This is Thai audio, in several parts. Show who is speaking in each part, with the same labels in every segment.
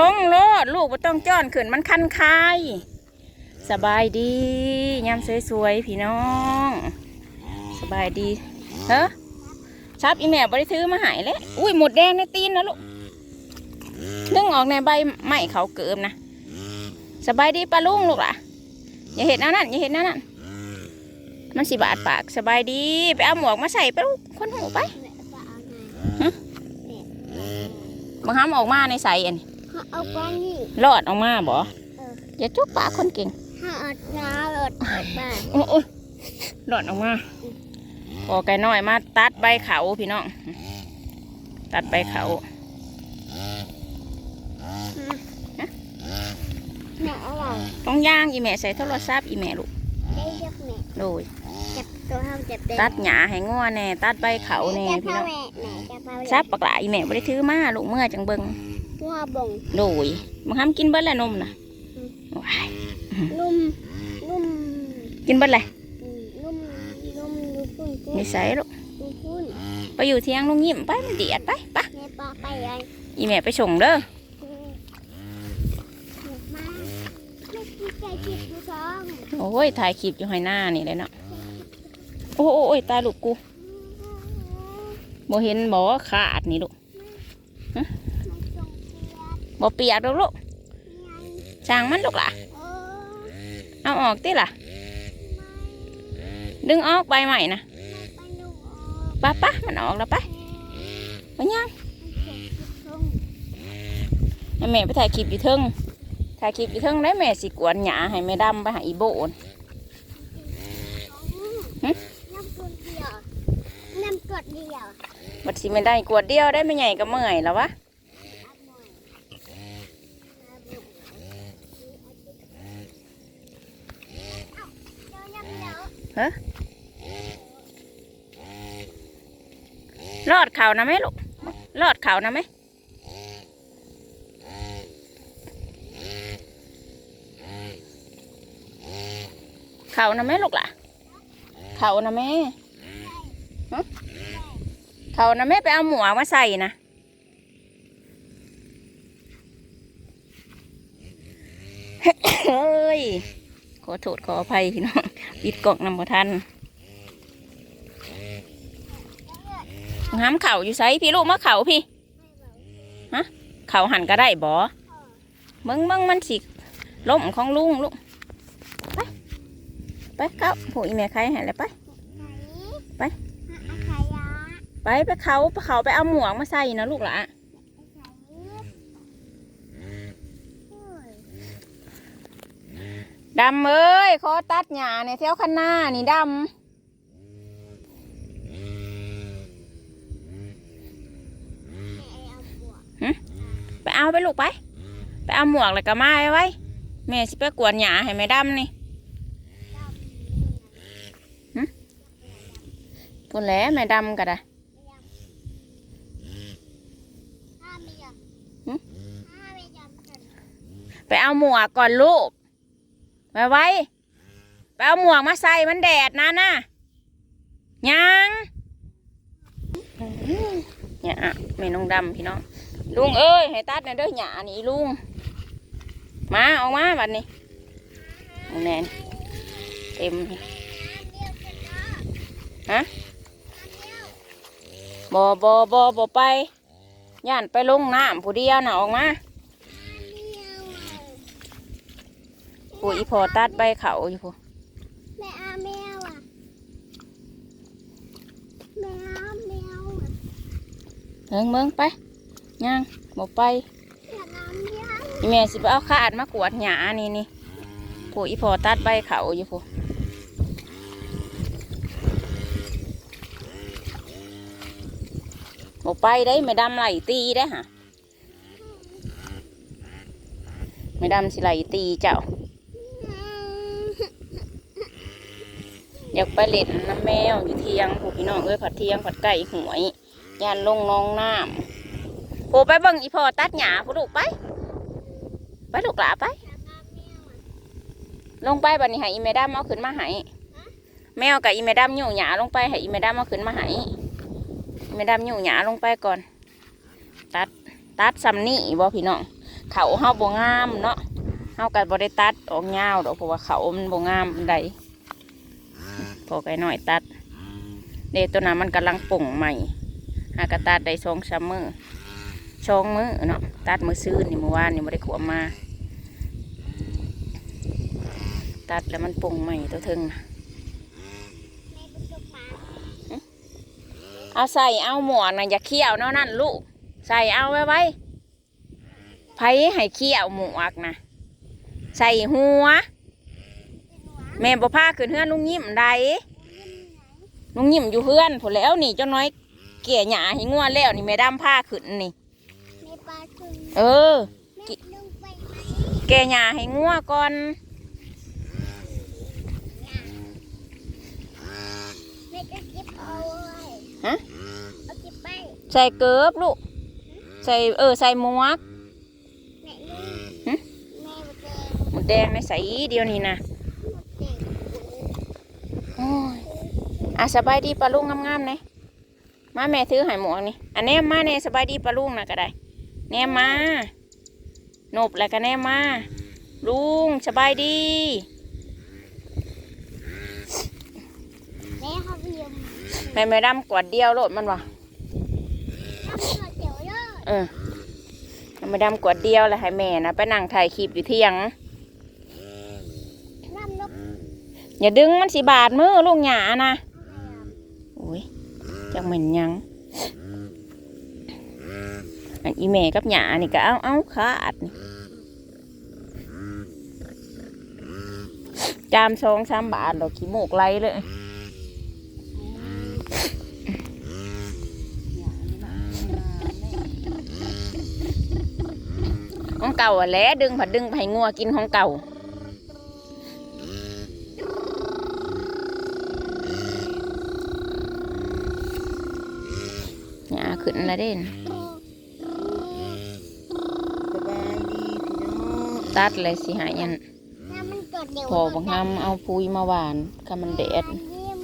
Speaker 1: ลงโลดลูกบ่ต้องจ้อนขึ้นมันคันคายสบายดียามสวยๆพี่น้อง สบายดีเฮ้อชับอีแม่บริถือมาหายเลยอุ้ยหมดแดงในตีนนะลูกดึงออกในใบไม้เขาเกิมนะสบายดีปลาลุงลูกล่ะอย่าเห็นนั่นนั่นอย่าเห็นนั่นนั่นมันสิบาดปากสบายดีไปเอาหมวกมาใส่ไปลูกคนหูไปบางครั้งออกมาในใส่อันนี้
Speaker 2: เอาไปนี่
Speaker 1: รอดออกมาบ่
Speaker 2: เออ
Speaker 1: อย่าจุกปากคนเก่ง
Speaker 2: ถ้าเอาน้ำรถออกมา
Speaker 1: โอ้โอ้ยหลอดออกมาพอไก่น้อยมาตัดใบเขาพี่น้อง ตัดใบเขา
Speaker 2: แม่เอาไว้
Speaker 1: ต้องย่างอีแม่ใส่โทรศัพท์อีแม่ลูก
Speaker 2: ได้เรียกแม่
Speaker 1: โดย
Speaker 2: จับตัวห้ามจับได้
Speaker 1: ตัดหญ้าให้งัวแน่ ตัดใบเขาแน่
Speaker 2: จับ
Speaker 1: พี่
Speaker 2: พ่อ
Speaker 1: น้อง
Speaker 2: แม่แม่จับพ่อแม่
Speaker 1: ซับปากหลาอีแม่ไม่ได้ถือมาลูกเมื่อจังเบิง
Speaker 2: หัวบ่ง
Speaker 1: โดยบางครั้งกินเบิ้ลละนมนะว้าย
Speaker 2: นุ่มนุ่ม
Speaker 1: กินเบิ้ลเลย
Speaker 2: นุ่มนุ่มนุ่มพุ่นพุ่น
Speaker 1: นิสัยลูก
Speaker 2: นุ่มพุ่น
Speaker 1: ไปอยู่เที่ยงลุงยิ้มไปมันเดียดไปไป
Speaker 2: แม่ปลาไปเลย
Speaker 1: อีแม่ไปส่งเด้อ
Speaker 2: มาไม่กินไก่จิบดูท้อง
Speaker 1: โอ้ยถ่ายคลิปอยู่ให้หน้านี่เลยเนาะโอ้โอ้โอ้ยตายลูกกูบ่เห็นบ่ว่าขาดนี่ลูก บ่เปียกดอกลูก
Speaker 2: ไง
Speaker 1: ช่างมันลูกล่ะ
Speaker 2: โอ้
Speaker 1: เอาออกติล่ะ ดึงออกใบใหม่นะ
Speaker 2: ไปลูก
Speaker 1: ปะปะมันออกแล้วไปไปย่างให้แม่ไปถ่ายคลิปอยู่เทิงถ่ายคลิปอยู่เทิงได้แม่สิกวนหยาให้แม่ดำไปหาอีโบนหึ
Speaker 2: น้ำกดเดียวน้ำกดเดียว
Speaker 1: บัดสิไม่ได้กวดเดียวได้ไม่ใหญ่ก็เมื่อยแล้ววะ รอดเขานะไหมลูกรอดเขานะไหมเขานะไหมลูกล่ะเขานะแม่เขานะแม่ไปเอาหมวกมาใส่นะเฮ้ยขอโทษขออภัยพี่น้อง ปิดกล่องนำบ่ทันห้ามเข่าอยู่ไซพี่ลูกมาเข่าพี่ฮะเข่าหันก็ได้บ่เบิ้งเบิ้งมันสิล้มของลุงลูกไปไปเก้าผู้อีเมลใครให้แล้วไปไปไปไปเขาไปเขาไปเอาหมวกมาใส่นะลูกหละ ดำเอ้ยขอตัดหญ้าในแถวคันหน้านี่ดำไปเอาไปลูกไป ไปเอาหมวกแล้วก็มาไว้ไว้แม่สิไปกวนหญ้าให้แม่ดำนี่พูดแล้วแม่ดำก็ได้ไปเอาหมวกก่อนลูก ไว้ไว้ไปเอาหมวกมาใส่มันแดดนะน่ะยังเนี่ยอะแม่น้องดำพี่น้องลุงเอ้ยให้ตัดนะเด้อหยานี่ลุงมาออกมาบัดนี้แนนเต็มฮะบอบอบอบอไปย่านไปลงน้ำผู้เดียวน่ะออกมา ผู้อีพอตัดใบเขาอยู่ผู้
Speaker 2: แม่อาแมวอะแมวแมวอะ
Speaker 1: เฮิงเมืองไปย่างบอกไป
Speaker 2: อยากน้ำยัง
Speaker 1: อีแม่สิไปเอาขาดมากวาดหญ้านี่นี่ผู้อีพอตัดใบเขาอยู่ผู้บอกไปได้ไม่ดำไหลตีได้อฮะไม่ดำสิไหลตีเจ้า อยากไปเล่นน้ำแมวอยู่เทียงผู้พี่น้องเอ้ยผัดเทียงผัดไก่หวยยานลงน้องน้ำโผไปบิ่งอีพอตัดหญ้าผู้ลูกไป ไปลูกหลาไป ลงไปบัดนี้ให้อีเมดัมเอาขึ้นมาให้แมวกับอีเมดัมอยู่หญ้าลงไปให้อีเมดัมเอาขึ้นมาให้อีเมดัมอยู่หญ้าลงไปก่อน ตัดตัดซัมนี่บ่พี่น้องเขาเฮาบ่งามเนาะเฮาก็บ่ได้ตัดออกยาวดอกเพราะว่าเขามันบ่งามปานใด พอไก่น้อยตัดเดตัวนั้นมันกำลังป่งใหม่หากระตัดได้สองสามมือสองมือเนาะตัดมือซื้อนี่เมื่อวานนี่บ่ได้ขวมมา ตัดแล้วมันป่งใหม่ตัวเทิงน่ะ
Speaker 2: แม่เป็นตัวปลา
Speaker 1: เอาใส่เอาหมวกนะอย่าเคี่ยวเนาะนั่นลูก ใส่เอาไว้ไว้ไผให้เคี่ยวหมวกนะใส่หัว แม่บ่พาขึ้นเฮือนลุงยิ้มได้ลุงยิ้มอยู่เฮือนผลแล้วนี่เจ้าน้อยเกี่ยหญ้าให้งัวแล้วนี่แม่ดำผ้าขึ้นนี่
Speaker 2: แม่ปลาถึง
Speaker 1: เออ
Speaker 2: แม่ลงไปไหม
Speaker 1: แก่หญ้าให้งัวก่อน
Speaker 2: แม่จะเก็บเอาไว้
Speaker 1: ฮะ
Speaker 2: เอาเก็บไป
Speaker 1: ใส่เกิบลูก ใส่เออใส่หมวก
Speaker 2: แม่ลุง
Speaker 1: หึ
Speaker 2: แม่มาเจอ
Speaker 1: หมดแดงในใส่เดียวนี่นะ
Speaker 2: หมดเด็ก
Speaker 1: โอ้ยอะสบายดีปลาลุงงามๆเลยมาแม่ถือให้หมวกนี่อันแนมมาแน่สบายดีปลาลุงนะก็ได้ แนมมาโนบแล้วก็แนมมา ลุงสบายดี
Speaker 2: แม่เขาเรียม
Speaker 1: แม่ไม่ดำกวดเดียวโลดมันวะ
Speaker 2: ทำเขาเดี๋ยวเลิก
Speaker 1: เออแม่ไม่ดำกวดเดียวแล้วให้แม่นะไปนั่งถ่ายคลิปอยู่เที่ยง
Speaker 2: น้ำนก
Speaker 1: อย่าดึงมันสิบาดมือลูกหยานะ
Speaker 2: อะไรอะ
Speaker 1: โอ้ยจังเหม็นยังอันอีแม่กับหยานี่ก็เอาเอาขาดนี่จามสองสามบาทดอกขี้มูกไหลเลยของเก่าอะแหล้วดึงผัดดึงไผ่งัวกินของเก่า หยา ขึ้นแล้วเด่น
Speaker 3: สบายดีพี่น้อง
Speaker 1: ตัดเลยสิหายัน
Speaker 2: น้ำมันเกิดเดี๋ยว
Speaker 1: พอบางคำเอาปุยมาหวานก็มันเด็ด
Speaker 2: เยี่ยม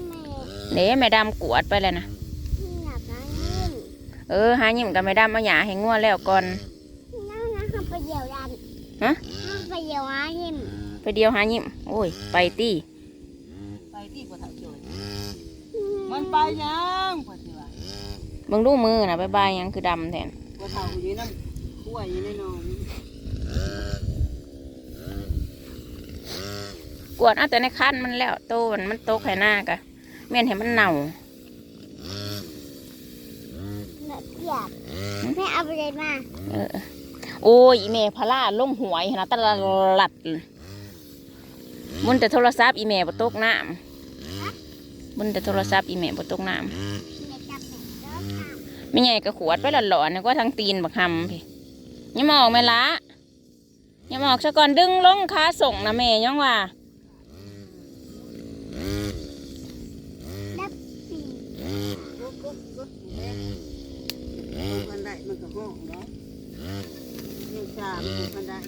Speaker 2: แม่
Speaker 1: เด้แม่ดำกวดไปเลยนะ
Speaker 2: ที่หนักนะยิ้ม
Speaker 1: เออหายิ้มกับแม่ดำมาหยาให้งัวแล้วก่อน
Speaker 2: น้ำนะเขาไปเดี่ยวยัน
Speaker 1: ฮะ
Speaker 2: เขาไปเดี่ยวอายิ้ม
Speaker 1: ไปเดียวหายิ้มโอ้ย ไปตี
Speaker 3: ไปที่ปะเถาโจยมันไปยังปะสิวะ
Speaker 1: เบิ่งดูมือนะบายบายยังคือดำแทน
Speaker 3: ปะเถาอยู่น้ำขั้วอยู่ในหนอง
Speaker 1: กวดเอาแต่ในคันมันแล้วโตมันมันโตไข่หน้ากะเมียนเห็นมันเน่า
Speaker 2: เนื้อเปียกแม่เอาไปเลยมา
Speaker 1: เออโอ้ยอีเมพลาลงหวยนะตะลัดเลยมุนแต่โทรศัพท์อีเมบ่ตกน้ำมุนแต่โทรศัพท์อีเมบ่ตกน้ำ
Speaker 2: แม่จับแม่เด้อค่ะ
Speaker 1: ไม่ใหญ่ก็ขวดไปหลอนๆนะก็ทั้งตีนบักหำพี่ยังมออกไม่ละยังมออกซะก่อนดึงลงขาส่งนะแม่ยังว่า
Speaker 3: มันได้มันก็ห้องเนาะนี่สามมันได้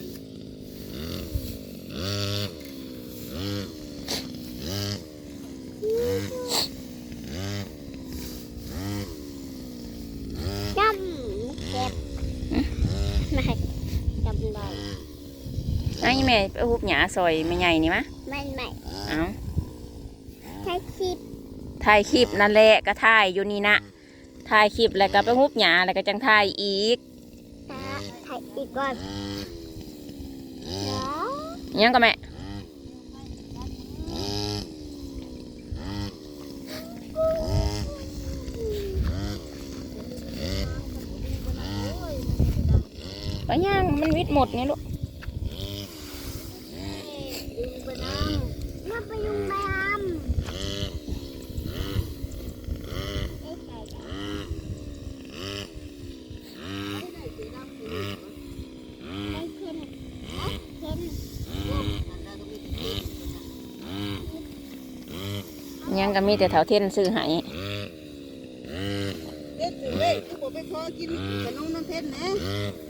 Speaker 2: จับเก็บไม่จับได้
Speaker 1: ไอ้แม่ไปหุบหยาซอยไม่ใหญ่นี่มะ
Speaker 2: ไม่ไม่
Speaker 1: เอา
Speaker 2: ใช้คลิป
Speaker 1: ถ่ายคลิปนั่นแหละก็ถ่ายอยู่นี่นะถ่ายคลิปแล้วก็ไปหุบหยาแล้วก็จังถ่ายอีก
Speaker 2: ตาถ่ายอีกก่อนแล้ว
Speaker 1: ยังก็แม่ไปย่างมันวิดหมดนี่ลูก
Speaker 2: ดึงไปน้ำมา ไปยุงไอ้ไก่ไอ้เคนไอ้เคน
Speaker 1: ยังก็มีแต่แถวเทียนซื้อให้
Speaker 3: เด็ดเว้ยคือบอกไปขอกินขนมน้ำเพชรนะ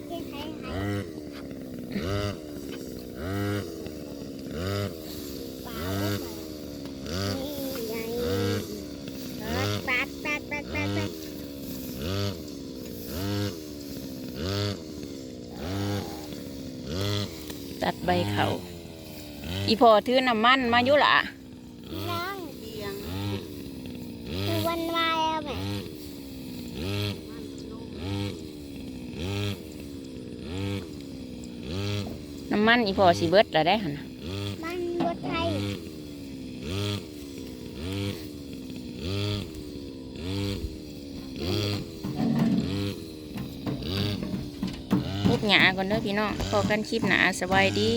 Speaker 2: เคนไทยไทยเปล่านี่ไงปัดปัดปัดปัดปัด
Speaker 1: ตัดใบเขาอีพอถือน้ำมันมาอยู่ละ
Speaker 2: น้อง
Speaker 3: เตียง
Speaker 2: คือวันวายแล้วแม่
Speaker 1: น้ำมันอีพอสิเบิดละได้หันน่ะ
Speaker 2: มันบดไทย
Speaker 1: พุก หยาก่อนเด้อพี่น้องพอกันคลิปหนาสบายดี